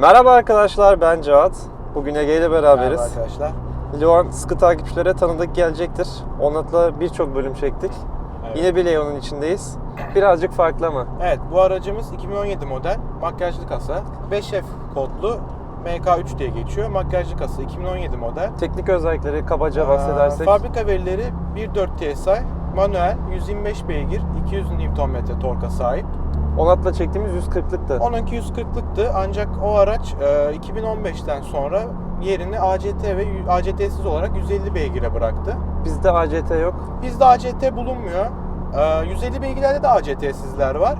Merhaba arkadaşlar ben Cevat. Bugün Ege ile beraberiz. Merhaba arkadaşlar. Leon sıkı takipçilere tanıdık gelecektir. Onunla birçok bölüm çektik. Evet. Yine bir Leon'un içindeyiz. Birazcık farklı ama. Evet bu aracımız 2017 model makyajlı kasa. 5F kodlu MK3 diye geçiyor. Makyajlı kasa 2017 model. Teknik özellikleri kabaca Aa, bahsedersek. fabrika verileri 1.4 TSI, manuel 125 beygir, 200 Nm torka sahip. Onat'la çektiğimiz 140'lıktı. Onunki 140'lıktı ancak o araç e, 2015'ten sonra yerini ACT ve ACT'siz olarak 150 beygire bıraktı. Bizde ACT yok. Bizde ACT bulunmuyor. E, 150 beygirlerde de ACT'sizler var.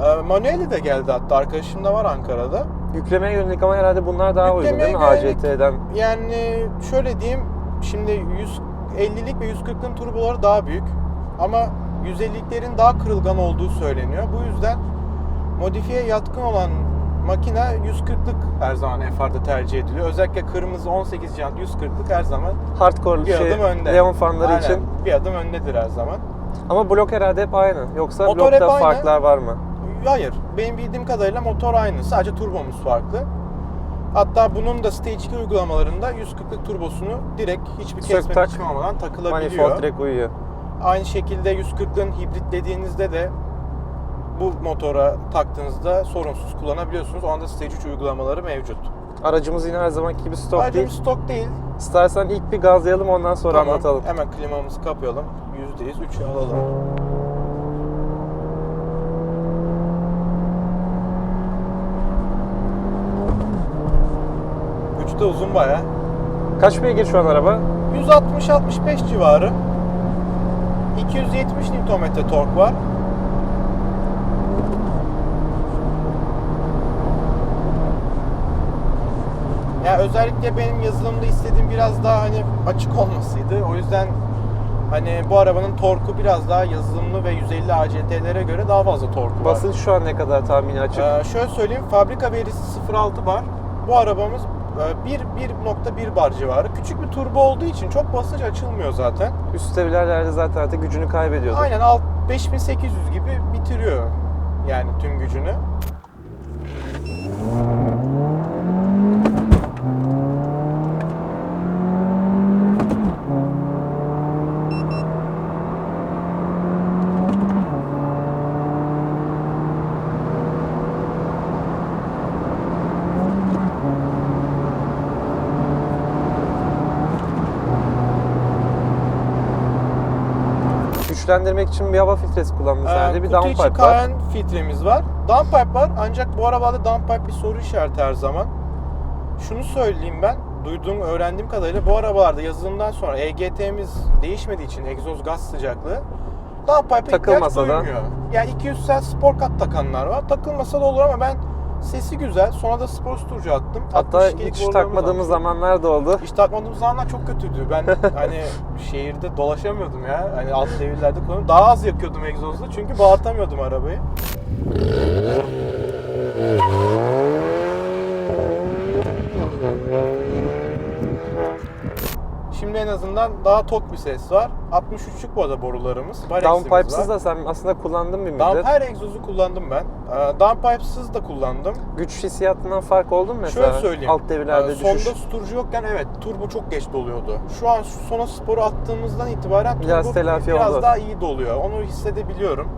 E, manueli de geldi hatta arkadaşımda var Ankara'da. Yüklemeye yönelik ama herhalde bunlar daha uygun değil mi Yüklemeye yönelik- ACT'den? Yani şöyle diyeyim şimdi 150'lik ve 140'ın turboları daha büyük ama 150'liklerin daha kırılgan olduğu söyleniyor. Bu yüzden modifiye yatkın olan makine 140'lık her zaman FR'da tercih ediliyor. Özellikle kırmızı 18 jant 140'lık her zaman Hardcore bir şey, adım önde. Leon fanları Aynen, için. bir adım öndedir her zaman. Ama blok herhalde hep aynı. Yoksa Motor blokta aynı. farklar var mı? Hayır. Benim bildiğim kadarıyla motor aynı. Sadece turbomuz farklı. Hatta bunun da Stage 2 uygulamalarında 140'lık turbosunu direkt hiçbir Sök kesme tak. biçimi olmadan takılabiliyor. Manifold direkt uyuyor. Aynı şekilde 140'ın hibritlediğinizde de bu motora taktığınızda sorunsuz kullanabiliyorsunuz. O anda Stage 3 uygulamaları mevcut. Aracımız yine her zamanki gibi stok Ayrıca değil. stok değil. İstersen ilk bir gazlayalım ondan sonra Tamam, anlatalım. Hemen klimamızı kapayalım. %100 3'ü alalım. Üçte uzun baya. Kaç beygir şu an araba? 160-65 civarı. 270 Nm tork var. Ya özellikle benim yazılımda istediğim biraz daha hani açık olmasıydı. O yüzden hani bu arabanın torku biraz daha yazılımlı ve 150 ACT'lere göre daha fazla torku var. Basınç şu an ne kadar tahmini açık? Ee, şöyle söyleyeyim, fabrika verisi 0.6 bar. Bu arabamız 1 1.1 bar civarı. Küçük bir turbo olduğu için çok basınç açılmıyor zaten. Üst seviyelerlerde zaten artık gücünü kaybediyordu. Aynen alt 5800 gibi bitiriyor yani tüm gücünü. Güçlendirmek için bir hava filtresi kullandınız Ee, herhalde. Bir kutu içi downpipe var. kayan filtremiz var. Downpipe var ancak bu arabalarda downpipe bir soru işareti her zaman. Şunu söyleyeyim ben, duyduğum, öğrendiğim kadarıyla bu arabalarda yazılımdan sonra EGT'miz değişmediği için egzoz gaz sıcaklığı downpipe'a ihtiyaç Takılmasa da. duymuyor. Yani 200 sel spor kat takanlar var. Takılmasa da olur ama ben sesi güzel. Sonra da spor sturcu attım. Hatta 62'lik hiç takmadığımız zamanlar da oldu. Hiç takmadığım zamanlar çok kötüydü. Ben hani şehirde dolaşamıyordum ya. Hani alt devirlerde kullanıyordum. Daha az yakıyordum egzozla çünkü bağırtamıyordum arabayı. Şimdi en azından daha tok bir ses var. 63'lük bu arada borularımız. Varex'imiz Downpipe'sız da sen aslında kullandın bir müddet. Damper egzozu kullandım ben. Ee, Downpipe'sız da kullandım. Güç hissiyatından fark oldu mu mesela? Şöyle söyleyeyim. Alt devirlerde Ee, düşüş. Sonda sturcu yokken evet turbo çok geç doluyordu. Şu an sona sporu attığımızdan itibaren Biraz turbo telafi biraz oldu. daha iyi doluyor. Onu hissedebiliyorum.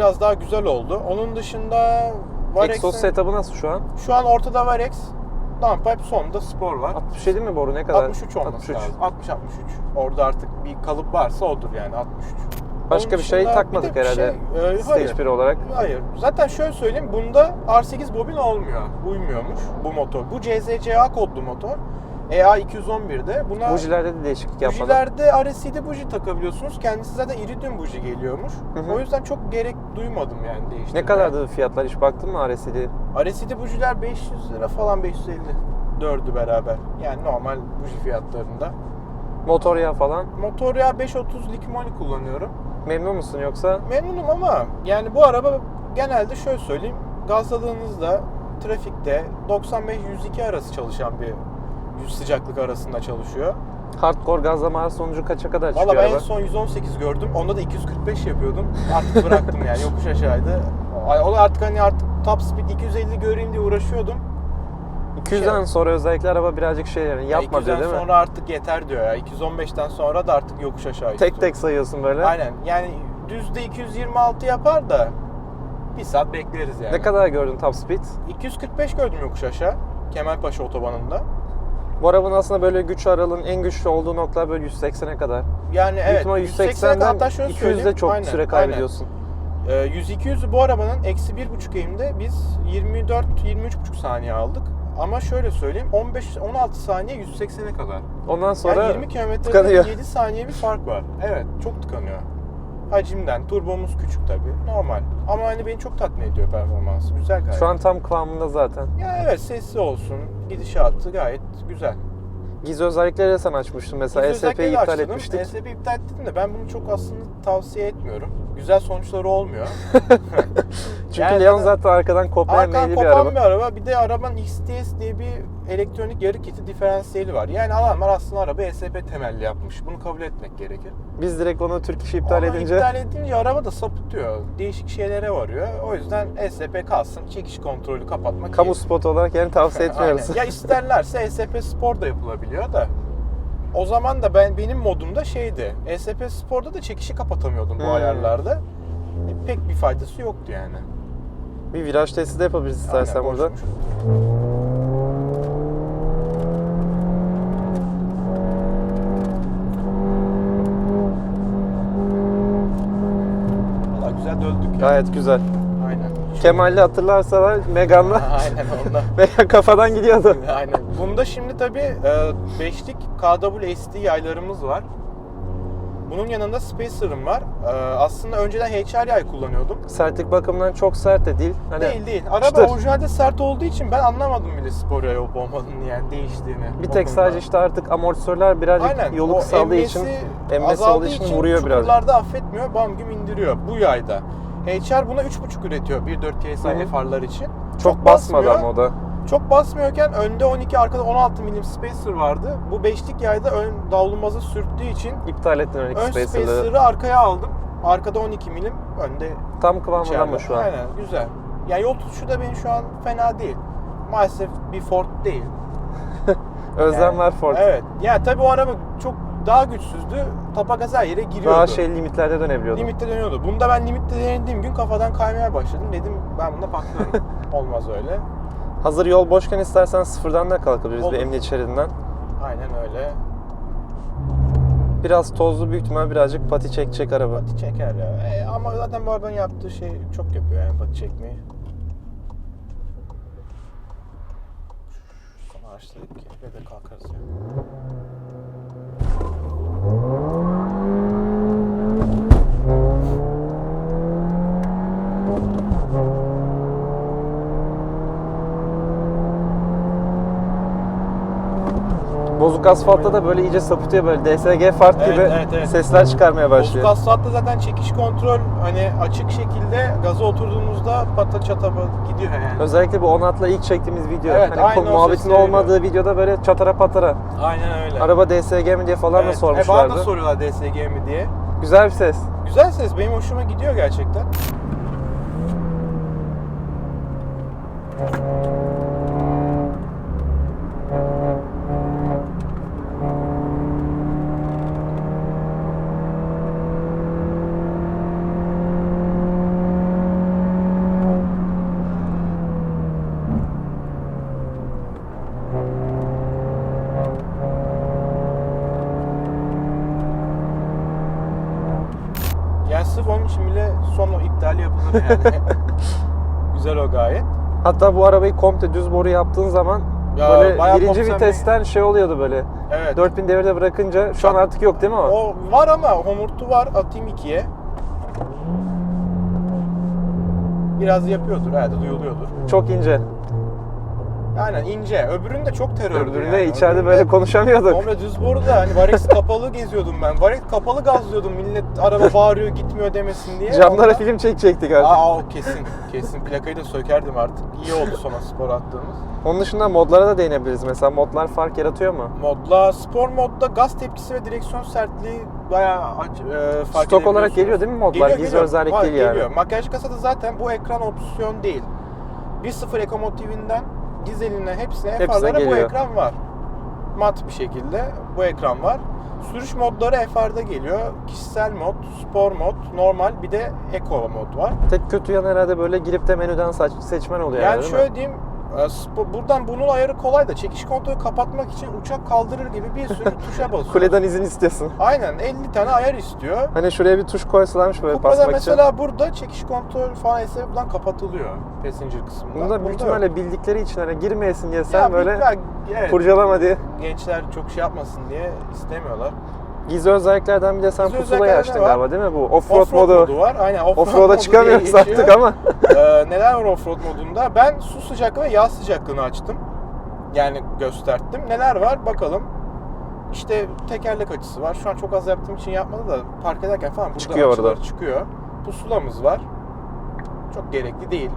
Biraz daha güzel oldu. Onun dışında Varex'in- Exos setup'ı nasıl şu an? Şu an ortada Varex, downpipe sonda spor var. 67 mi boru ne kadar? 63 olması 63. lazım. 60-63. Orada artık bir kalıp varsa odur yani 63. Başka Onun bir şey takmadık bir de bir herhalde. Şey, e, Stage hayır. 1 olarak. Hayır. Zaten şöyle söyleyeyim. Bunda R8 bobin olmuyor. Uymuyormuş bu motor. Bu CZCA kodlu motor. EA 211'de. Buna Bujilerde de değişiklik yapmadım. Bujilerde RSC'de buji takabiliyorsunuz. Kendisi zaten iridium buji geliyormuş. Hı hı. O yüzden çok gerek duymadım yani değiştirmeye. Ne kadardı fiyatlar hiç baktın mı RSD? RSC'de bujiler 500 lira falan 550 dördü beraber. Yani normal buji fiyatlarında. Motor yağı falan. Motor yağı 530 Liquimoli kullanıyorum. Memnun musun yoksa? Memnunum ama yani bu araba genelde şöyle söyleyeyim. Gazladığınızda trafikte 95-102 arası çalışan bir yüz sıcaklık arasında çalışıyor. Hardcore gazlama sonucu kaça kadar çıkıyor Valla ben en araba? son 118 gördüm. Onda da 245 yapıyordum. Artık bıraktım yani yokuş aşağıydı. Ay, O da artık hani artık top speed 250 göreyim diye uğraşıyordum. 200'den sonra özellikle araba birazcık şey yani Ya yapma diyor 200'den değil mi? sonra artık yeter diyor ya. 215'ten sonra da artık yokuş aşağı Tek tek sayıyorsun böyle. Aynen. Yani düzde 226 yapar da bir saat bekleriz yani. Ne kadar gördün top speed? 245 gördüm yokuş aşağı. Kemalpaşa otobanında. Bu arabanın aslında böyle güç aralığının en güçlü olduğu noktalar böyle 180'e kadar. Yani Büyük evet. ihtimal 180'den 180'den hatta şöyle 200'de söyleyeyim. çok Aynen, süre kaybediyorsun. Aynen. Ee, 100-200'ü bu arabanın eksi 1.5 eğimde biz 24-23.5 saniye aldık. Ama şöyle söyleyeyim 15-16 saniye 180'e kadar. Ondan sonra yani 20 kilometrede tıkanıyor. 7 saniye bir fark var. Evet çok tıkanıyor. Hacimden, turbomuz küçük tabii. Normal. Ama hani beni çok tatmin ediyor performansı. Güzel gayet. şu an tam kıvamında zaten. Ya evet sesli olsun. Gidişatı gayet güzel. Gizli özellikleri de sen açmıştın mesela. De iptal açtım. etmiştik. ESP iptal ettim de ben bunu çok aslında tavsiye etmiyorum. Güzel sonuçları olmuyor. Çünkü Yani Leon zaten- arkadan kopmaya Arkadan meyilli bir kopan araba. bir araba. Bir de arabanın XTS diye bir elektronik yarı kiti diferansiyeli var. Yani adamlar aslında araba ESP temelli yapmış. Bunu kabul etmek gerekir. Biz direkt onu Türk işi iptal Ama edince iptal edince araba da sapıtıyor. Değişik şeylere varıyor. O yüzden ESP kalsın. Çekiş kontrolü kapatmak kamu iyi. spotu olarak yani tavsiye etmiyoruz. Ya isterlerse ESP Spor da yapılabiliyor da. O zaman da ben benim modumda şeydi. ESP Spor'da da çekişi kapatamıyordum bu Hmm. ayarlarda. E, pek bir faydası yoktu yani. bir viraj testi de yapabiliriz istersen Aynen, burada. boşmuş. Valla güzel döndük ya. Gayet güzel. Aynen. Kemal'i hatırlarsalar Megan'la Aynen ondan. Megan kafadan gidiyordu. Aynen. Bunda şimdi tabii 5'lik KWST yaylarımız var. Bunun yanında Spacer'ım var. E, aslında önceden HR yay kullanıyordum. Sertlik bakımından çok sert de değil. Hani değil değil. Araba çıtır. orijinalde sert olduğu için ben anlamadım bile spor yay olup olmadığını yani değiştiğini. bir tek konuda. sadece işte artık amortisörler birazcık Aynen. yolu kısaldığı için emmesi azaldığı olduğu için vuruyor birazcık. Çukurlarda affetmiyor. Bam güm indiriyor bu yayda. HR buna 3.5 üretiyor 1.4 KSI Hı hı. FR'lar için. çok basmadı basmıyor. ama o da. Çok basmıyorken önde 12 arkada 16 milim spacer vardı. Bu 5'lik yayda ön davlumbazı sürttüğü için İptal ettin ön spacer'ları. spacer'ı arkaya aldım. Arkada 12 milim, önde Tam kıvamında ama şu an. Aynen güzel. Yani yol tutuşu da benim şu an fena değil. Maalesef bir Ford değil. Özlem Yani, var Ford. Evet. Yani tabii o araba çok daha güçsüzdü. Tapa gaz her yere giriyordu. Daha şey limitlerde dönebiliyordu. Limitte dönüyordu. Bunda ben limitte denediğim gün kafadan kaymaya başladım. Dedim ben bunda patlarım. Olmaz öyle. Hazır yol boşken istersen sıfırdan da kalkabiliriz Olur. bir emniyet şeridinden. Aynen öyle. Biraz tozlu büyük ihtimal birazcık pati çekecek araba. Pati çeker ya. E, ama zaten bu arabanın yaptığı şey çok yapıyor yani pati çekmeyi. Son araçtaydık ki ve de kalkarız ya. Oh. Bozuk asfaltta da böyle iyice sapıtıyor böyle DSG fart Evet, gibi evet, evet. sesler çıkarmaya Bozuk başlıyor. asfaltta zaten çekiş kontrol hani açık şekilde gaza oturduğunuzda pata çata gidiyor yani. Özellikle bu Onat'la ilk çektiğimiz video. Evet, hani aynı muhabbetin olmadığı videoda böyle çatara patara. Aynen öyle. Araba DSG mi diye falan da Evet, E, sormuşlardı. bana da soruyorlar DSG mi diye. Güzel bir ses. Güzel ses. Benim hoşuma gidiyor gerçekten. Yani sırf onun için bile son yani. Güzel o gayet. Hatta bu arabayı komple düz boru yaptığın zaman Ya, böyle birinci vitesten şey oluyordu böyle. Evet. 4000 devirde bırakınca şu an artık yok değil mi o? O var ama homurtu var. Atayım ikiye. Biraz yapıyordur. Herhalde duyuluyordur. Çok ince. Aynen ince. Öbürünün de çok terördü Öbüründe yani. içeride Öbüründe böyle konuşamıyorduk. Komple düz boruda hani Varex kapalı geziyordum ben. Varex kapalı gazlıyordum millet araba bağırıyor gitmiyor demesin diye. Camlara Ondan- film çekecektik artık. Aa o kesin. Kesin plakayı da sökerdim artık. İyi oldu sonra spor attığımız. Onun dışında modlara da değinebiliriz. Mesela modlar fark yaratıyor mu? Modla, spor modda gaz tepkisi ve direksiyon sertliği bayağı e, fark Stok olarak geliyor değil mi modlar? Geliyor, Gizli geliyor. özellik değil yani. Geliyor. Makyaj kasada zaten bu ekran opsiyon değil. 1.0 Ekomotiv'inden dizeline hepsine, Hepsine FR'lara bu ekran var. Mat bir şekilde bu ekran var. Sürüş modları FR'da geliyor. Kişisel mod, spor mod, normal bir de Eco mod var. Tek kötü yan herhalde böyle girip de menüden seçmen oluyor Yani yani, şöyle mi? diyeyim, buradan bunun ayarı kolay da çekiş kontrolü kapatmak için uçak kaldırır gibi bir sürü tuşa basıyor. Kuleden izin istiyorsun. Aynen 50 tane ayar istiyor. Hani şuraya bir tuş koysalarmış böyle Kupra'da basmak mesela için. burada çekiş kontrol falan ise buradan kapatılıyor passenger kısmında. Bunu da büyük ihtimalle bildikleri için hani girmeyesin diye sen Ya böyle ya, evet, kurcalama diye. gençler çok şey yapmasın diye istemiyorlar. Gizli özelliklerden bir de sen pusulayı açtın galiba değil mi bu? Offroad, Offroad modu. modu var. Aynen offroad Offroad'a modu çıkamıyoruz artık ama. Ee, neler var offroad modunda? Ben su sıcaklığı ve yağ sıcaklığını açtım. Yani gösterdim. Neler var bakalım. İşte tekerlek açısı var. Şu an çok az yaptığım için yapmadı da park ederken falan burada Çıkıyor açılar orada. çıkıyor. Pusulamız var. Çok gerekli değil.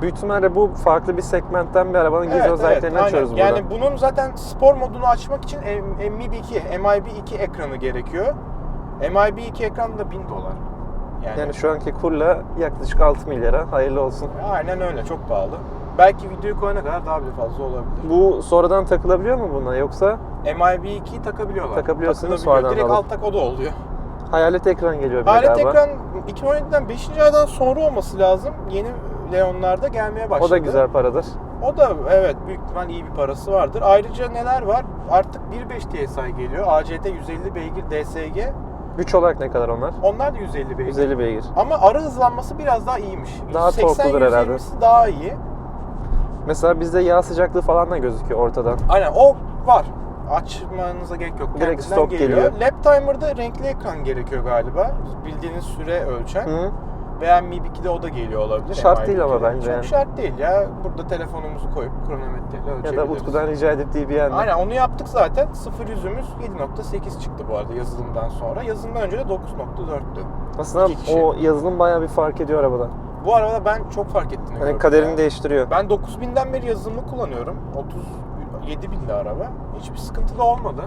Büyük ihtimalle bu farklı bir segmentten bir arabanın gizli özelliklerini aynen. açıyoruz burada. Yani bunun zaten spor modunu açmak için M- MIB2, MIB2 ekranı gerekiyor. MIB2 ekran da 1000 dolar. Yani, Yani şu anki kurla yaklaşık 6 milyara hayırlı olsun. aynen öyle çok pahalı. Belki videoyu koyana kadar daha bile fazla olabilir. Bu sonradan takılabiliyor mu buna yoksa MIB2'yi takabiliyorlar. Takabiliyorsunuz, sonradan Direkt alıp. alt tak o da oluyor. hayalet ekran geliyor bir de Alet galiba. ekran 2017'den 5. aydan sonra olması lazım. Yeni Leon'larda gelmeye başladı. O da güzel paradır. O da evet büyük ihtimal iyi bir parası vardır. Ayrıca neler var? Artık 1.5 TSI geliyor. ACT 150 beygir DSG. Güç olarak ne kadar onlar? Onlar da 150 beygir. 150 beygir. Ama ara hızlanması biraz daha iyiymiş. Daha torkludur herhalde. 180-120'si daha iyi. Mesela bizde yağ sıcaklığı falan da gözüküyor ortadan. Aynen o var. Açmanıza gerek yok. Direkt Kendisinden stop geliyor. Lap timer'da renkli ekran gerekiyor galiba. Bildiğiniz süre ölçen. Hı. Veya Mi 2'de o da geliyor olabilir. Şart değil ama 2'de. bence Çok yani. şart değil ya. Burada telefonumuzu koyup kronometreyle Ya ölçebiliriz. da Utku'dan rica edip DBN. Aynen onu yaptık zaten. Sıfır yüzümüz 7.8 çıktı bu arada yazılımdan sonra. Yazılımdan önce de 9.4'tü. Aslında İki o yazılım bayağı bir fark ediyor arabada. Bu arabada ben çok fark ettiğini Hani gördüm kaderini ya. değiştiriyor. Ben 9000'den beri yazılımı kullanıyorum. 37 binde araba. Hiçbir sıkıntı da olmadı.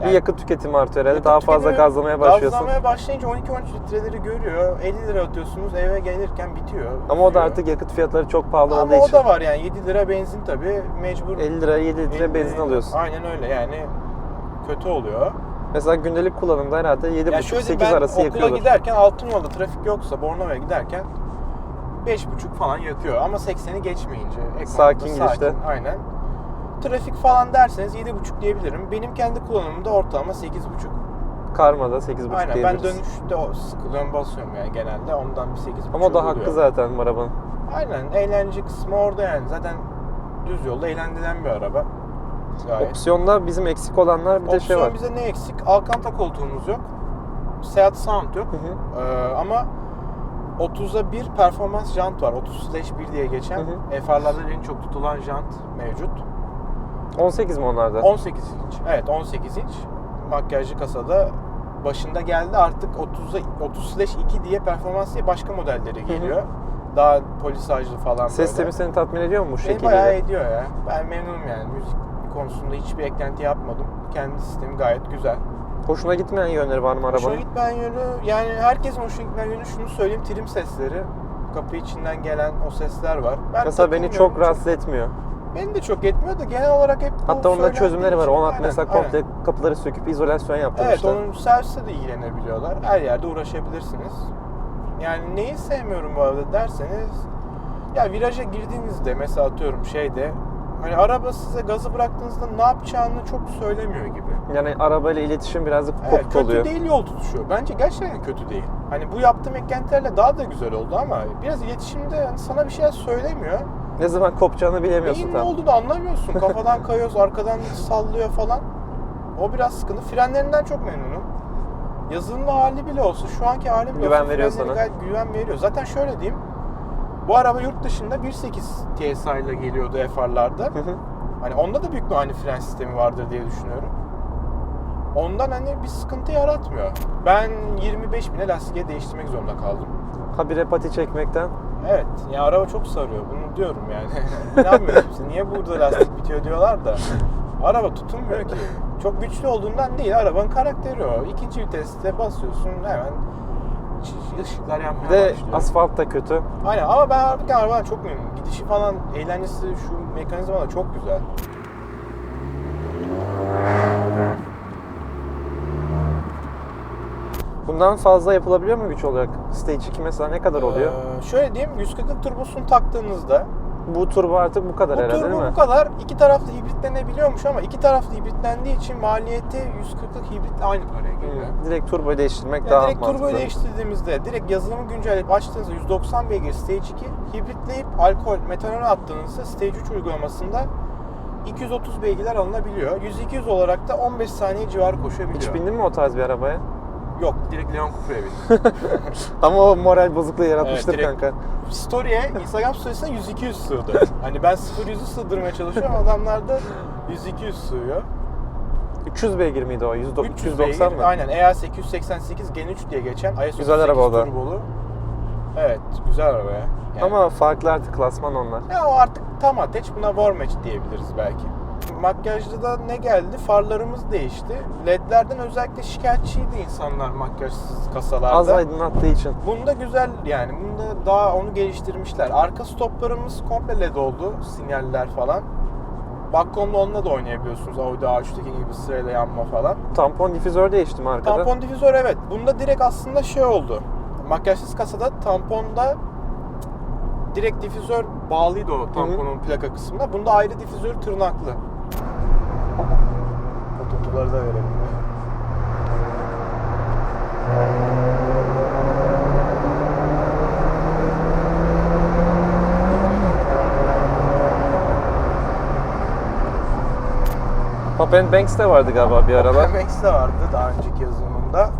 Bir yakıt tüketimi artıyor herhalde. Daha fazla gazlamaya başlıyorsun. Gazlamaya başlayınca 12-13 litreleri görüyor. 50 lira atıyorsunuz eve gelirken bitiyor. Ama o da bitiyor. artık yakıt fiyatları çok pahalı olduğu Ama o için. da var yani 7 lira benzin tabii mecbur. 50 lira 7 litre 50 benzin alıyorsun. Aynen öyle yani kötü oluyor. Mesela gündelik kullanımda herhalde Ya 7,5-8 şöyle ben arası okula yakıyordur. giderken Altınyol'da trafik yoksa Bornova'ya giderken 5,5 falan yakıyor ama 80'i geçmeyince. Sakin girişte. Aynen. Trafik falan derseniz 7,5 diyebilirim. Benim kendi kullanımımda ortalama 8,5. Karmada 8,5 Aynen ben diyebiliriz. dönüşte o sıkılıyorum basıyorum yani genelde ondan bir 8,5 Ama da hakkı zaten arabanın. Aynen eğlence kısmı orada yani zaten düz yolda eğlendirilen bir araba. Gayet. Opsiyonda bizim eksik olanlar bir de şey Opsiyon var. bize ne eksik? Alcantara koltuğumuz yok. Seat Sound yok. Hı hı. Ee, ama 30'a 1 performans jant var. 30 1 diye geçen. Hı hı. FR'larda en çok tutulan jant mevcut. 18 mi onlarda? 18 inç. Evet 18 inç. Makyajlı kasada başında geldi artık 30'a 30 2 diye performans diye başka modelleri geliyor. Daha polisajlı falan Ses böyle. temi seni tatmin ediyor mu bu bayağı şekilde? ediyor ya. Ben memnunum yani. Müzik konusunda hiçbir eklenti yapmadım. Kendi sistemi gayet güzel. Hoşuna gitmeyen yönleri var mı Hoşuna arabanın? gitmeyen yönü, yani herkesin hoşuna gitmeyen yönü şunu söyleyeyim, trim sesleri. Kapı içinden gelen o sesler var. Ben Mesela beni çok rahatsız etmiyor. Beni de çok etmiyor da genel olarak hep Hatta söylendiği çözümleri var. Onat Aynen, mesela aynen. komple kapıları söküp izolasyon Evet, yaptırmışlar. onun servise de ilgilenebiliyorlar. Her yerde uğraşabilirsiniz. Yani neyi sevmiyorum bu arada derseniz ya viraja girdiğinizde mesela atıyorum şeyde hani araba size gazı bıraktığınızda ne yapacağını çok söylemiyor gibi. Yani arabayla iletişim birazcık Evet, kopuk kötü oluyor. değil yol tutuşu. Bence gerçekten kötü değil. Hani bu yaptığım eklentilerle daha da güzel oldu ama biraz iletişimde hani sana bir şeyler söylemiyor. Ne zaman kopacağını bilemiyorsun Neyin ne tam. olduğunu anlamıyorsun. Kafadan kayıyoruz, arkadan sallıyor falan. O biraz sıkıntı. Frenlerinden çok memnunum. Yazılımlı hali bile olsa, şu anki halim bile Güven olsa veriyor frenleri sana. gayet güven veriyor. Zaten şöyle diyeyim. Bu araba yurt dışında 1.8 TSI ile geliyordu FR'larda. Hı hı. Hani onda da büyük bir aynı fren sistemi vardır diye düşünüyorum. Ondan hani bir sıkıntı yaratmıyor. Ben 25 bine lastiğe değiştirmek zorunda kaldım. Habire pati çekmekten. Evet, ya araba çok sarıyor. Bunu diyorum yani. İnanmıyorum kimse. Niye burada lastik bitiyor diyorlar da. Araba tutunmuyor ki. Çok güçlü olduğundan değil, arabanın karakteri o. İkinci viteste basıyorsun hemen ışıklar yanmaya de başlıyor. asfalt da kötü. Aynen ama ben harbiden arabadan çok memnunum. Gidişi falan, eğlencesi, şu mekanizma da çok güzel. Bundan fazla yapılabiliyor mu güç olarak? Stage 2 mesela ne kadar oluyor? Ee, şöyle diyeyim, 140'lık turbosunu taktığınızda Bu turbo artık bu kadar bu herhalde turbo değil mi? bu kadar iki taraflı hibritlenebiliyormuş ama iki taraflı hibritlendiği için maliyeti 140'lık hibritle aynı paraya geliyor. Direkt turboyu değiştirmek Yani daha direkt mantıklı. turboyu değiştirdiğimizde, direkt yazılımı güncelleyip açtığınızda 190 beygir Stage 2, hibritleyip alkol, metanol attığınızda Stage 3 uygulamasında 230 beygirler alınabiliyor. 100-200 olarak da 15 saniye civarı koşabiliyor. Hiç bindin mi o tarz bir arabaya? Yok, direkt Leon Coupe'ye bindim. Ama o moral bozukluğu yaratmıştır Evet, direkt- kanka. Story'e, Instagram storiesine 100-200 sığdı. hani ben 0-100'ü sığdırmaya çalışıyorum, adamlar da 100-200 sığıyor. 300 beygir miydi o? 100, 300 290 beygir, mı? aynen EA888 Gen 3 diye geçen IS Güzel araba o da. turbolu. Evet, güzel araba ya. Yani- Ama farklı artık klasman onlar. Ya o artık tam ateş buna war match diyebiliriz belki. Makyajda da ne geldi? Farlarımız değişti. LED'lerden özellikle şikayetçiydi insanlar makyajsız kasalarda. Az aydınlattığı için. Bunda güzel yani. Bunda daha onu geliştirmişler. Arka stoplarımız komple LED oldu. Sinyaller falan. Bakkom'da onunla da oynayabiliyorsunuz. Audi A3'teki gibi sırayla yanma falan. Tampon difüzör değişti mi arkada? Tampon difüzör evet. Bunda direkt aslında şey oldu. Makyajsız kasada tamponda direkt difüzör bağlıydı o tamponun plaka kısmında. Bunda ayrı difüzör tırnaklı. Fotoğrafları da verelim. Pop and Banks de vardı galiba bir aralar. MX de vardı daha önceki yazılımında.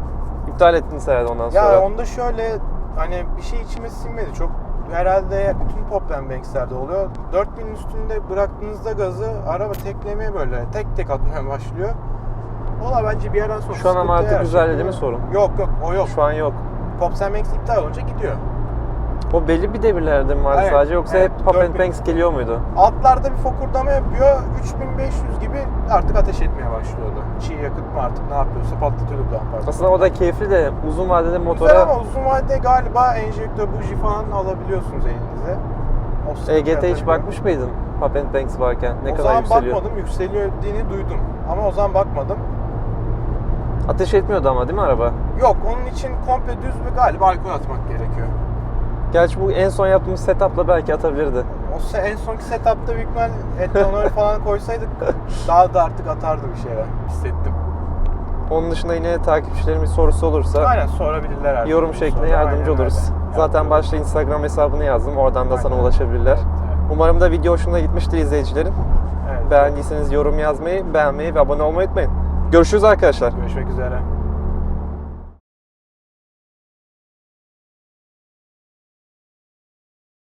İptal ettiniz herhalde ondan sonra. Ya onda şöyle hani bir şey içime sinmedi. Çok herhalde bütün pop and Banks'lerde oluyor. 4000 üstünde bıraktığınızda gazı araba teklemeye böyle tek tek atmaya başlıyor. Ola bence bir yerden sonra Şu an ama sıkıntıya artık güzel yaşıyor. değil mi sorun? Yok yok o yok. Şu an yok. Pop and Banks iptal olunca gidiyor. O belli bir devirlerde mi vardı Evet, sadece yoksa evet, hep Pop and 4000. Banks geliyor muydu? Altlarda bir fokurdama yapıyor. 3500 gibi artık ateş etmeye başlıyordu. Çiğ yakıt mı artık ne yapıyorsa patlatıyordu damper. Aslında o da keyifli de uzun vadede motora Güzel ama uzun vadede galiba enjektör buji falan alabiliyorsunuz elinize. O sıkıntı EGT hiç yaratabiliyor. bakmış mıydın? Pop and Banks varken ne o kadar zaman yükseliyor? bakmadım. Yükseliyor dediğini duydum. Ama o zaman bakmadım. Ateş etmiyordu ama değil mi araba? Yok onun için komple düz ve galiba alkol atmak gerekiyor. Gerçi bu en son yaptığımız setupla belki atabilirdi. O se- en sonki setupta büyük ihtimal etanol falan koysaydık daha da artık atardı bir şeyler. Hissettim. Onun dışında yine takipçilerimiz sorusu olursa Aynen sorabilirler artık. yorum şeklinde yardımcı oluruz. öyle. Zaten başta Instagram hesabını yazdım. Oradan da sana Aynen. ulaşabilirler. Evet. Umarım da video hoşuna gitmiştir izleyicilerin. Evet. Beğendiyseniz yorum yazmayı, beğenmeyi ve abone olmayı unutmayın. Görüşürüz arkadaşlar. Görüşmek üzere.